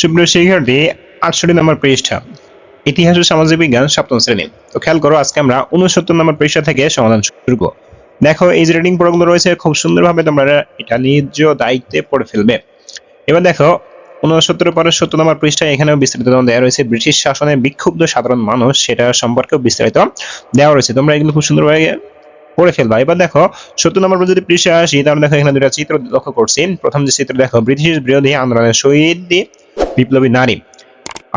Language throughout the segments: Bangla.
সুপ্রিয় শিক্ষার্থী, আটষট্টি নম্বর পৃষ্ঠা। ইতিহাস ও সামাজিক বিজ্ঞান সপ্তম শ্রেণি। তো খেয়াল করো, আজকে আমরা উনসত্তর নম্বর পৃষ্ঠা থেকে সমাধান শুরু দেখো, এই যে রিডিং পড়াগুলো রয়েছে, খুব সুন্দরভাবে তোমরা এটা নিজ দায়িত্বে পড়ে ফেলবে। এবার দেখো উনসত্তরের পরে সত্তর নম্বর পৃষ্ঠায় এখানেও বিস্তারিত দেওয়া রয়েছে, ব্রিটিশ শাসনে বিক্ষুব্ধ সাধারণ মানুষ, সেটা সম্পর্কেও বিস্তারিত দেওয়া রয়েছে। তোমরা এগুলো খুব সুন্দরভাবে পড়ে ফেলবা। এবার দেখো, সত্তর নম্বর যদি পৃষ্ঠায় আসি, তাহলে দেখো এখানে দুটা চিত্র লক্ষ্য করছি। প্রথম যে চিত্র দেখো, ব্রিটিশ বিরোধী আন্দোলনের শহীদ বিপ্লবী নারী।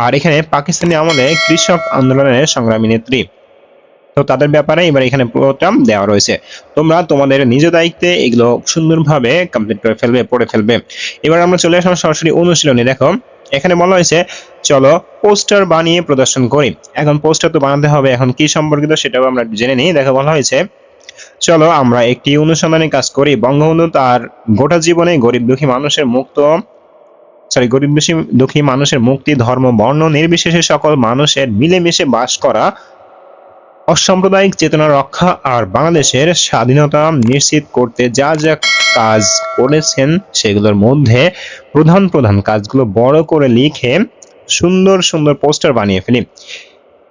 আর এখানে পাকিস্তানি আমলে কৃষক আন্দোলনের সংগ্রামী নেত্রী। তো তাদের ব্যাপারে এবার এখানে পুরোটা দেওয়া রয়েছে। তোমরা তোমাদের নিজ দায়িত্বে এগুলো সুন্দরভাবে কমপ্লিট করে ফেলবে, পড়ে ফেলবে। এবার আমরা চলে আসলাম সরাসরি অনুশীলনে। দেখো, এখানে বলা হয়েছে, চলো পোস্টার বানিয়ে প্রদর্শন করি। এখন পোস্টার তো বানাতে হবে, এখন কি সম্পর্কিত সেটাও আমরা জেনে নিই। দেখো বলা হয়েছে চলো আমরা একটি অনুসন্ধানী কাজ করি। বঙ্গবন্ধু তার গোটা জীবনে গরিব দুঃখী মানুষের মুক্ত সরি গরিব দুঃখী মানুষের মুক্তি, ধর্ম, বর্ণ, নির্বিশেষে সকল মানুষের মিলেমিশে বাস করা অসাম্প্রদায়িক চেতনা রক্ষা আর বাংলাদেশের স্বাধীনতা নিশ্চিত করতে যা যা কাজ করেছেন সেগুলোর মধ্যে প্রধান প্রধান কাজগুলো বড় করে লিখে সুন্দর সুন্দর পোস্টার বানিয়ে ফেলি।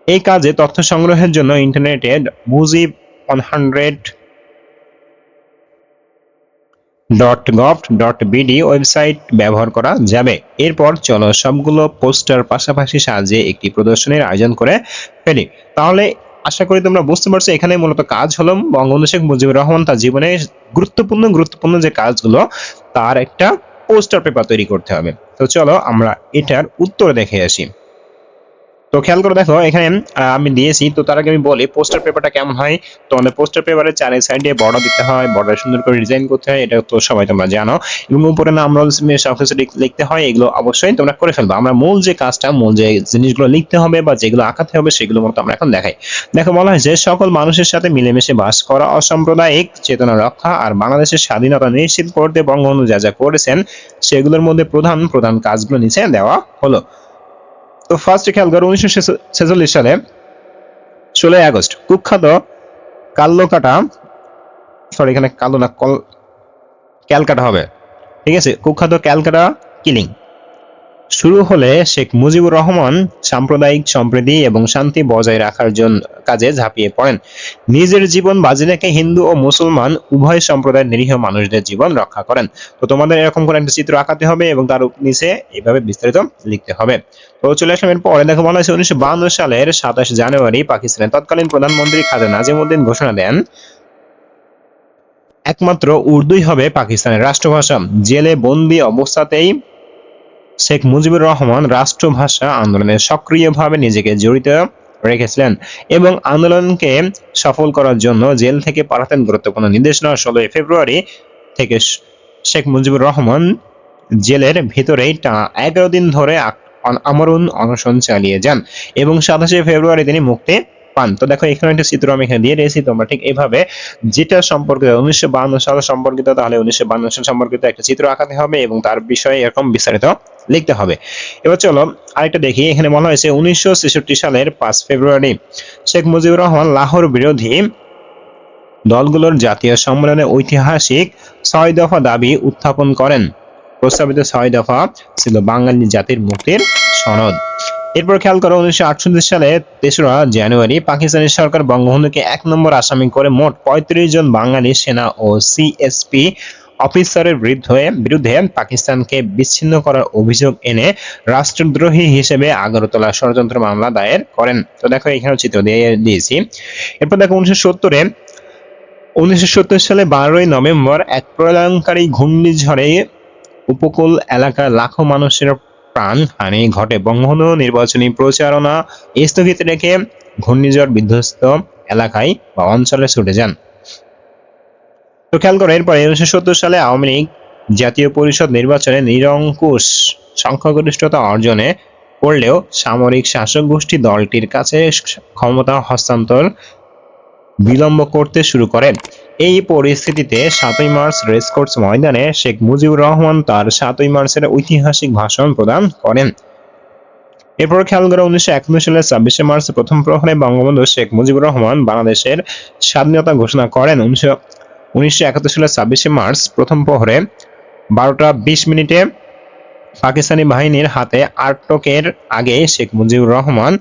এই কাজে তথ্য সংগ্রহের জন্য ইন্টারনেটে Mujib one hundred dot gov dot BD website ব্যবহার করা যাবে। এরপর চলো সবগুলো পোস্টার পাশাপাশি সাজিয়ে একটি প্রদর্শনীর আয়োজন করে ফেলি। তাহলে আশা করি তোমরা বুঝতে পারছ, এখানে মূলত কাজ হলো বঙ্গবন্ধু শেখ মুজিবুর রহমান তার জীবনে গুরুত্বপূর্ণ গুরুত্বপূর্ণ যে কাজগুলো, তার একটা পোস্টার পেপার তৈরি করতে হবে। তো চলো আমরা এটার উত্তর দেখে আসি। তো খেয়াল করে দেখো, এখানে আমি দিয়েছি। তো তার আগে আমি বলি পোস্টার পেপারটা কেমন হয়? তোমাদের পোস্টার পেপারের চারি সাইডে বর্ডার দিতে হয়। বর্ডার সুন্দর করে ডিজাইন করতে হয়। এটা তো সবাই তোমরা জানো। এবং উপরে নাম রোলস সবকিছু লিখতে হয়, এগুলো অবশ্যই তোমরা করে ফেলবে। আমরা মূল যে কাজটা, মূল যে জিনিসগুলো লিখতে হবে বা যেগুলো আঁকাতে হবে, সেগুলো মতো আমরা এখন দেখাই। দেখো, বলা হয়েছে সকল মানুষের সাথে মিলেমিশে বাস করা অসাম্প্রদায়িক চেতনা রক্ষা আর বাংলাদেশের স্বাধীনতা নিশ্চিত করতে বঙ্গবন্ধু যা যা করেছেন, সেগুলোর মধ্যে প্রধান প্রধান কাজগুলো নিচে দেওয়া হলো। তো ফার্স্ট খেয়াল উনিশশো সালে, ষোলোই আগস্ট, কুখ্যাত কাল্লোকাটা সরি এখানে কালো না কল, ক্যালকাটা হবে। ঠিক আছে? কুখ্যাত ক্যালকাটা কিলিং। শুরু হলে শেখ মুজিবুর রহমান সাম্প্রদায়িক সম্প্রীতি এবং শান্তি বজায় রাখার জন্য কাজে ঝাঁপিয়ে পড়েন। নিজের জীবন বাজি রেখে হিন্দু ও মুসলমান উভয় সম্প্রদায়ের নিরীহ মানুষদের জীবন রক্ষা করেন। তো তোমাদের এরকম করে একটা চিত্র আঁকাতে হবে এবং তার নিচে এইভাবে বিস্তারিত লিখতে হবে। তো চলে আসলাম এরপরে। দেখো, বলা হয়েছে উনিশশো বাহান্ন সালের সাতাশ জানুয়ারি পাকিস্তানের তৎকালীন প্রধানমন্ত্রী খাজা নাজিমুদ্দিন ঘোষণা দেন, একমাত্র উর্দুই হবে পাকিস্তানের রাষ্ট্রভাষা। জেলে বন্দি অবস্থাতেই শেখ মুজিবুর রহমান রাষ্ট্রভাষা আন্দোলনে সক্রিয়ভাবে নিজেকে জড়িত রেখেছিলেন এবং আন্দোলনকে সফল করার জন্য জেল থেকে পাঠাতেন গুরুত্বপূর্ণ নির্দেশনা ষোলোই ফেব্রুয়ারি থেকে শেখ মুজিবুর রহমান জেলের ভিতরেই টানা এগারো দিন ধরে আমরণ অনশন চালিয়ে যান এবং সাতাশে ফেব্রুয়ারি তিনি মুক্তি পান। তো দেখো, এখানে একটা চিত্র আমি এখানে দিয়ে দিয়েছি। তোমরা ঠিক এইভাবে যেটা সম্পর্কিত, উনিশশো সাল সম্পর্কিত, তাহলে উনিশশো বাহান্ন সাল সম্পর্কিত একটা চিত্র আঁকাতে হবে এবং তার বিষয়ে এরকম বিস্তারিত লিখতে হবে। এবার চলো, আরেকটা দেখি। এখানে বলা হয়েছে, উনিশশো ছেষট্টি সালের পাঁচ ফেব্রুয়ারি শেখ মুজিবুর রহমান লাহোর বিরোধী দলগুলোর জাতীয় সম্মেলনে ঐতিহাসিক ছয় দফা দাবি উত্থাপন করেন। প্রস্তাবিত ছয় দফা ছিল বাঙালি জাতির মুক্তির সনদ। এরপর খেয়াল করো উনিশশো আটচল্লিশ সালে তেসরা জানুয়ারি পাকিস্তানি সরকার বঙ্গবন্ধুকে এক নম্বর আসামি করে মোট পঁয়ত্রিশ জন বাঙালি সেনা ও সিএসপি অফিসারের বিরুদ্ধে বিরুদ্ধে পাকিস্তানকে বিচ্ছিন্ন করার অভিযোগ এনে রাষ্ট্রদ্রোহী হিসেবে আগরতলা ষড়যন্ত্র মামলা দায়ের করেন। তো দেখো এখানে চিত্র দিয়ে দিয়েছি। এরপর দেখো উনিশশো সত্তরে, উনিশশো সত্তর সালে বারোই নভেম্বর এক প্রলয়ঙ্কারী ঘূর্ণিঝড়ে উপকূল এলাকার লাখো মানুষের প্রাণ, হানি, ঘটে বঙ্গবন্ধু, নির্বাচনী প্রচারণা স্থগিত রেখে ঘূর্ণিঝড় বিধ্বস্ত এলাকায় বা অঞ্চলে ছুটে যান। তো খেয়াল করো, এরপরে উনিশশো সত্তর সালে আওয়ামী লীগ জাতীয় পরিষদ নির্বাচনে নিরঙ্কুশ সংখ্যাগরিষ্ঠতা অর্জনে করলেও সামরিক শাসক গোষ্ঠী দলটির কাছে ক্ষমতা হস্তান্তর বিলম্ব করতে শুরু করে এই পরিস্থিতিতে সাতই মার্চ রেসকোর্স ময়দানে শেখ মুজিবুর রহমান তার সাতই মার্চের ঐতিহাসিক ভাষণ প্রদান করেন। এরপর খেয়াল করে উনিশশো একান্ন সালের ছাব্বিশে মার্চ প্রথম প্রহরে বঙ্গবন্ধু শেখ মুজিবুর রহমান বাংলাদেশের স্বাধীনতা ঘোষণা করেন। উনিশশো উনিশশো একাত্তর সালের ছাব্বিশে মার্চ প্রথম প্রহরে বারোটা বিশ মিনিটে পাকিস্তানি বাহিনীর হাতে আটকের আগে শেখ মুজিবুর রহমান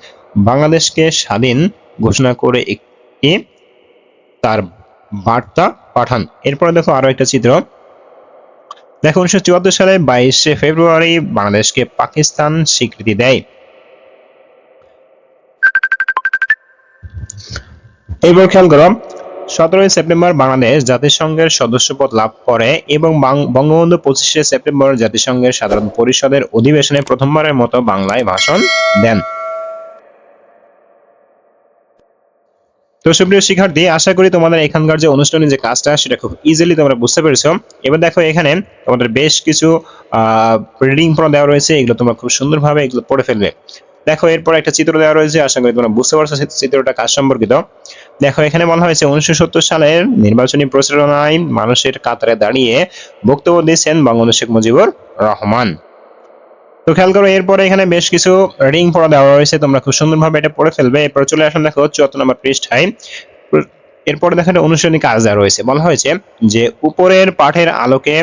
বাংলাদেশকে স্বাধীন ঘোষণা করে একটি তার বার্তা পাঠান। এরপরে দেখো আরও একটা চিত্র। দেখো উনিশশো চুয়াত্তর সালে বাইশে ফেব্রুয়ারি বাংলাদেশকে পাকিস্তান স্বীকৃতি দেয়। এবার খেয়াল করো, সতেরোই সেপ্টেম্বর বাংলাদেশ জাতিসংঘের সদস্যপদ লাভ করে এবং বঙ্গবন্ধু পঁচিশে সেপ্টেম্বর জাতিসংঘের সাধারণ পরিষদের অধিবেশনে প্রথমবারের মতো বাংলায় ভাষণ দেন। তো সুপ্রিয় শিক্ষার্থী, আশা করি তোমাদের এখানকার যে অনুষ্ঠানে যে কাজটা, সেটা খুব ইজিলি তোমরা বুঝতে পেরেছ। এবার দেখো এখানে তোমাদের বেশ কিছু রিডিং পড়া দেওয়া রয়েছে, এগুলো তোমরা খুব সুন্দরভাবে এগুলো পড়ে ফেলবে। দেখো, এরপর একটা চিত্র দেওয়া রয়েছে, আশা করি তোমরা বুঝতে পারছ চিত্রটা কাজ সম্পর্কিত। দেখো, এখানে বলা হয়েছে, উনিশশো সত্তর সালের নির্বাচনী প্রচারণায় মানুষের কাতারে দাঁড়িয়ে বক্তব্য দিয়েছেন বঙ্গবন্ধু শেখ মুজিবুর রহমান। তো খেয়াল করো, এরপরে এখানে বেশ কিছু রিং পড়া দেওয়া রয়েছে, তোমরা খুব সুন্দরভাবে এটা পড়ে ফেলবে। এরপর চলে আসুন দেখো চুয়াত্তর নম্বর পৃষ্ঠায়। এরপরে দেখো একটা অনুশীলনী কাজ দেওয়া রয়েছে। বলা হয়েছে যে, উপরের পাঠের আলোকে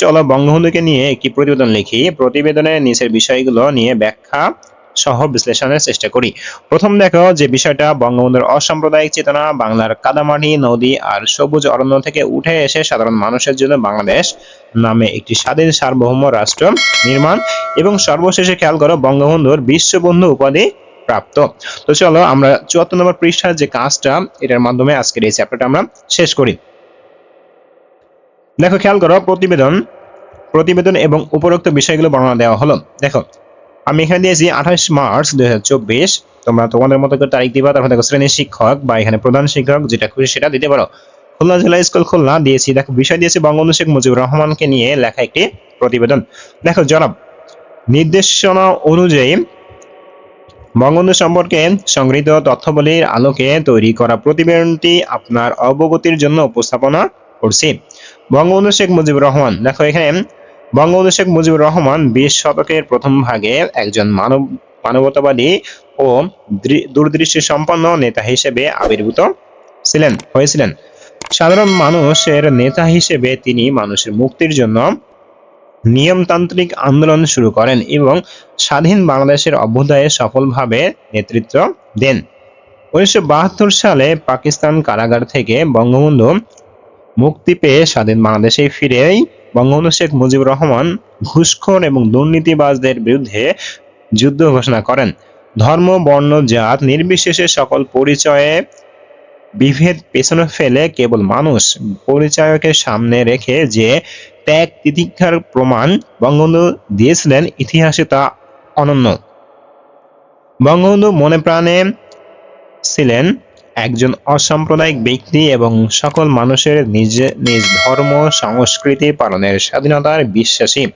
চলো বঙ্গবন্ধুকে নিয়ে একটি প্রতিবেদন লিখি। প্রতিবেদনে নিচের বিষয়গুলো নিয়ে ব্যাখ্যা সহ বিশ্লেষণের চেষ্টা করি। প্রথম দেখো যে বিষয়টা, বঙ্গবন্ধুর অসাম্প্রদায়িক চেতনা, বাংলার কাদামাটি, নদী আর সবুজ অরণ্য থেকে উঠে এসে সাধারণ মানুষের জন্য বাংলাদেশ নামে একটি স্বাধীন সার্বভৌম রাষ্ট্র নির্মাণ এবং সর্বশেষে খেয়াল করো বঙ্গবন্ধুর বিশ্ববন্ধু উপাধি প্রাপ্ত। তো চলো আমরা চুয়াত্তর নম্বর পৃষ্ঠার যে কাজটা, এটার মাধ্যমে আজকের এই চ্যাপ্টারটা আমরা শেষ করি। দেখো, খেয়াল করো প্রতিবেদন প্রতিবেদন এবং উপরোক্ত বিষয়গুলো বর্ণনা দেওয়া হলো। দেখো আমি এখানে দিয়েছি আঠাশ মার্চ দুই তোমরা তোমাদের মতো করে তারিখ দিবা, তারপর দেখো শ্রেণির শিক্ষক বা এখানে প্রধান শিক্ষক, যেটা খুশি সেটা দিতে পারো। খুলনা জেলা স্কুল খুলনা দিয়েছি। দেখো বিষয় দিয়েছি বঙ্গবন্ধু শেখ মুজিবুর রহমানকে নিয়ে লেখা একটি প্রতিবেদন। দেখো জনাব, নির্দেশনা অনুযায়ী বঙ্গবন্ধু সম্পর্কে সংগৃহীত তথ্যাবলীর আলোকে তৈরি করা প্রতিবেদনটি আপনার অবগতির জন্য উপস্থাপনা করছি। বঙ্গবন্ধু শেখ মুজিবুর রহমান, দেখো এখানে বঙ্গবন্ধু শেখ মুজিবুর রহমান বিশ শতকের প্রথম ভাগে একজন মানব মানবতাবাদী ও দূরদৃষ্টি সম্পন্ন নেতা হিসেবে আবির্ভূত ছিলেন, হয়েছিলেন। সাধারণ মানুষের নেতা হিসেবে তিনি মানুষের মুক্তির জন্য নিয়মতান্ত্রিক আন্দোলন শুরু করেন এবং স্বাধীন বাংলাদেশের অভ্যুদয়ে সফলভাবে নেতৃত্ব দেন। উনিশশো বাহাত্তর সালে পাকিস্তান কারাগার থেকে বঙ্গবন্ধু মুক্তি পেয়ে স্বাধীন বাংলাদেশে ফিরেই বঙ্গবন্ধু শেখ মুজিবুর রহমান ঘুষখোর এবং দুর্নীতিবাজদের বিরুদ্ধে যুদ্ধ ঘোষণা করেন। ধর্ম, বর্ণ, জাত নির্বিশেষে সকল পরিচয়ে বিভেদ পেছনে ফেলে কেবল মানুষ পরিচয়কে সামনে রেখে যে ত্যাগ তিতিক্ষার প্রমাণ বঙ্গবন্ধু দিয়েছিলেন, ইতিহাসে তা অনন্য। বঙ্গবন্ধু মনে প্রাণে ছিলেন একজন অসাম্প্রদায়িক ব্যক্তি এবং সকল মানুষের নিজ নিজ ধর্ম, সংস্কৃতি পালনের স্বাধীনতার বিশ্বাসী।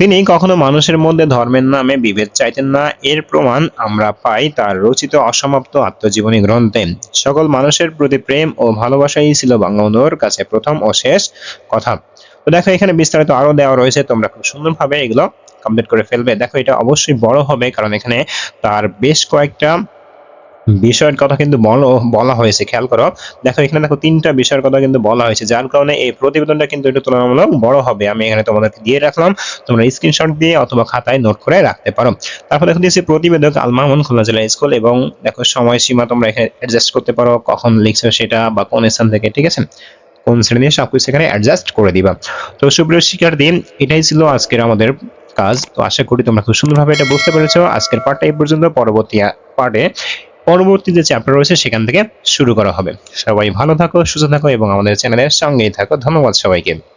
তিনি কখনো মানুষের মধ্যে ধর্মের নামে বিভেদ চাইতেন না। এর প্রমাণ আমরা পাই তার রচিত অসমাপ্ত আত্মজীবনী গ্রন্থে। সকল মানুষের প্রতি প্রেম ও ভালোবাসাই ছিল বঙ্গবন্ধুর কাছে প্রথম ও শেষ কথা। তো দেখো, এখানে বিস্তারিত আরও দেওয়া রয়েছে। তোমরা খুব সুন্দরভাবে এগুলো কমপ্লিট করে ফেলবে। দেখো, এটা অবশ্যই বড় হবে কারণ এখানে তার বেশ কয়েকটা বিষয়ের কথা কিন্তু বলো হয়েছে, খেয়াল করো। দেখো, এখানে দেখো, তিনটা বিষয়ের কথা কিন্তু বলা হয়েছে, যার কারণে এই প্রতিবেদনটা কিন্তু একটু তুলনামূলক বড় হবে। আমি এখানে তোমাদেরকে দিয়ে রাখলাম, তোমরা স্ক্রিনশট দিয়ে অথবা খাতায় নোট করে রাখতে পারো। তারপর দেখো, দিয়েছি প্রতিবেদক আল মামুন খুলনা জেলা স্কুল এবং দেখো, সময়সীমা তোমরা এখানে অ্যাডজাস্ট করতে পারো, কখন লিখছো সেটা বা কোন স্থান থেকে, ঠিক আছে? কোন শ্রেণি সবকিছু এখানে অ্যাডজাস্ট করে দিবা। তো সুপ্রিয় শিক্ষার্থী, এটাই ছিল আজকের আমাদের কাজ। তো আশা করি তোমরা খুব সুন্দরভাবে এটা বুঝতে পেরেছ। আজকের পার্টটা এই পর্যন্ত, পরবর্তী পার্টে পরবর্তী যে চ্যাপ্টার রয়েছে, সেখান থেকে শুরু করা হবে। সবাই ভালো থাকো, সুস্থ থাকো এবং আমাদের চ্যানেলের সঙ্গেই থাকো। ধন্যবাদ সবাইকে।